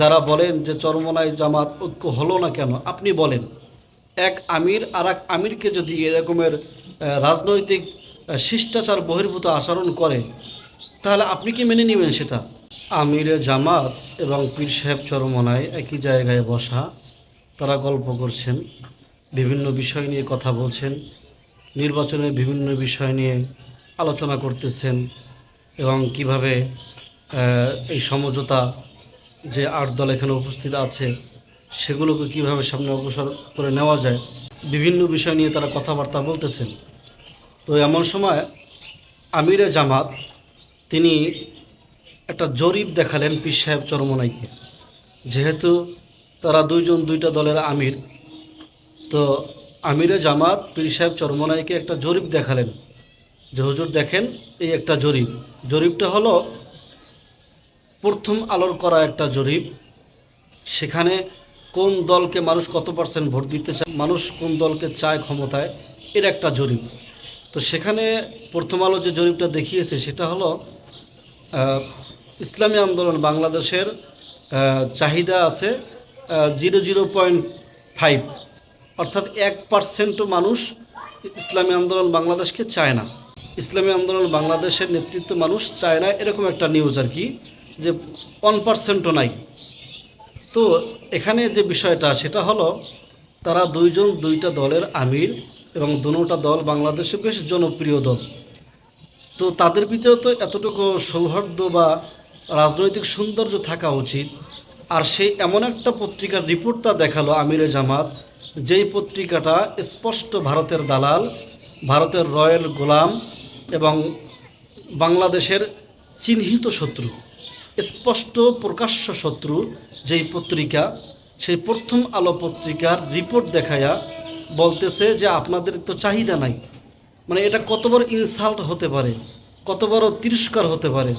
যারা বলেন যে চরমনায় জামাত ঐক্য হলো না কেন, আপনি বলেন। এক আমির আর এক আমিরকে যদি এরকমের রাজনৈতিক শিষ্টাচার বহির্ভূত আচরণ করে, তাহলে আপনি কি মেনে নেবেন সেটা? আমিরে জামাত এবং পীর সাহেব চরমনায় একই জায়গায় বসা, তারা গল্প করছেন, বিভিন্ন বিষয় নিয়ে কথা বলছেন নির্বাচনের বিভিন্ন বিষয় নিয়ে আলোচনা করতেছেন এবং কীভাবে এই সমঝোতা যে আট দল এখানে উপস্থিত আছে, সেগুলোকে কীভাবে সামনে অগ্রসর করে নেওয়া যায়, বিভিন্ন বিষয় নিয়ে তারা কথাবার্তা বলতেছেন। তো এমন সময় আমিরে জামাত, তিনি একটা জরিপ দেখালেন পীর সাহেব চরমনাইকে। যেহেতু তারা দুইজন, দুইটা দলের আমির, তো আমিরে জামাত, পীর সাহেব চরমনাইকে একটা জরিপ দেখালেন। যে হুজুর দেখেন, এই একটা জরিপ। জরিপটা হলো প্রথম আলোর করা একটা জরিপ। সেখানে কোন দলকে মানুষ কত পার্সেন্ট ভোট দিতে চায়, মানুষ কোন দলকে চায় ক্ষমতায়, এর একটা জরিপ। তো সেখানে প্রথম আলো যে জরিপটা দেখিয়েছে, সেটা হলো ইসলামী আন্দোলন বাংলাদেশের চাহিদা আছে জিরো জিরো পয়েন্ট ফাইভ। অর্থাৎ এক পার্সেন্টও মানুষ ইসলামী আন্দোলন বাংলাদেশকে চায় না। ইসলামী আন্দোলন বাংলাদেশের নেতৃত্ব মানুষ চায় না, এরকম একটা নিউজ আর কি। যে ওয়ান পার্সেন্টও নাই। তো এখানে যে বিষয়টা, সেটা হলো তারা দুইজন দুইটা দলের আমির এবং দুটা দল বাংলাদেশে বেশ জনপ্রিয় দল। তো তাদের ভিতরে তো এতটুকু সৌহার্দ্য বা রাজনৈতিক সৌন্দর্য থাকা উচিত। আর সেই এমন একটা পত্রিকার রিপোর্টটা দেখাল আমিরে জামাত, যেই পত্রিকাটা স্পষ্ট ভারতের দালাল, ভারতের রয়্যাল গোলাম এবং বাংলাদেশের চিহ্নিত শত্রু। স্পষ্ট প্রকাশ্য শত্রু যেই পত্রিকা, সেই প্রথম আলো পত্রিকার রিপোর্ট দেখায়া বলতেছে যে আপনাদের তো চাহিদা নাই। মানে এটা কত বড় ইনসাল্ট হতে পারে, কত বড় তিরস্কার হতে পারে।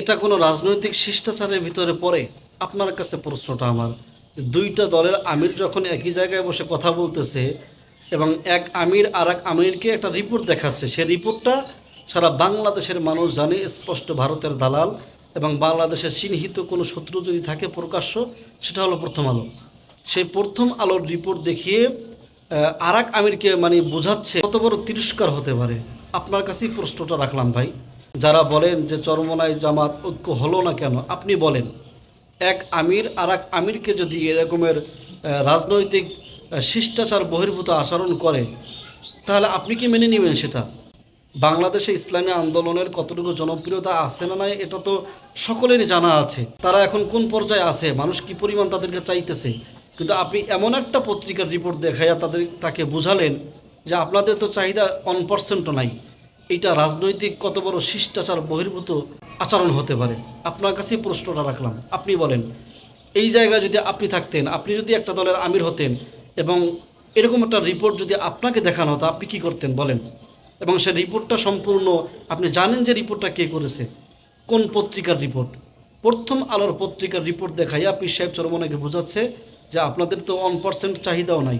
এটা কোনো রাজনৈতিক শিষ্টাচারের ভিতরে পড়ে? আপনার কাছে প্রশ্নটা আমার। দুইটা দলের আমির যখন একই জায়গায় বসে কথা বলতেছে এবং এক আমির আর এক আমিরকে একটা রিপোর্ট দেখাচ্ছে, সেই রিপোর্টটা সারা বাংলাদেশের মানুষ জানে, স্পষ্ট ভারতের দালাল। এবং বাংলাদেশের চিহ্নিত কোনো শত্রু যদি থাকে প্রকাশ্য, সেটা হলো প্রথম আলো। সেই প্রথম আলোর রিপোর্ট দেখিয়ে আর এক আমিরকে মানে বোঝাচ্ছে কত বড় তিরস্কার হতে পারে। আপনার কাছেই প্রশ্নটা রাখলাম ভাই। যারা বলেন যে চরমনায় জামাত ঐক্য হলো না কেন, আপনি বলেন। এক আমির আর এক আমিরকে যদি এরকমের রাজনৈতিক শিষ্টাচার বহির্ভূত আচরণ করে, তাহলে আপনি কি মেনে নেবেন সেটা? বাংলাদেশে ইসলামী আন্দোলনের কতটুকু জনপ্রিয়তা আছে না নাই, এটা তো সকলেরই জানা আছে। তারা এখন কোন পর্যায়ে আছে, মানুষ কি পরিমাণ তাদেরকে চাইতেছে? কিন্তু আপনি এমন একটা পত্রিকার রিপোর্ট দেখাইয়া তাদের তাকে বুঝালেন যে আপনাদের তো চাহিদা ওয়ান পার্সেন্টও নাই। এটা রাজনৈতিক কত বড় শিষ্টাচার, বহির্ভূত আচরণ হতে পারে। আপনার কাছেই প্রশ্নটা রাখলাম। আপনি বলেন, এই জায়গায় যদি আপনি থাকতেন, আপনি যদি একটা দলের আমির হতেন এবং এরকম একটা রিপোর্ট যদি আপনাকে দেখানো হতো, আপনি কি করতেন? বলেন। এবং সে রিপোর্টটা সম্পূর্ণ, আপনি জানেন যে রিপোর্টটা কে করেছে? কোন পত্রিকার রিপোর্ট? প্রথম আলোর পত্রিকার রিপোর্ট দেখাইয়া আপনি সাহেব চরমনাকে বোঝাচ্ছে যে আপনাদের তো ওয়ান পার্সেন্ট চাহিদাও নাই।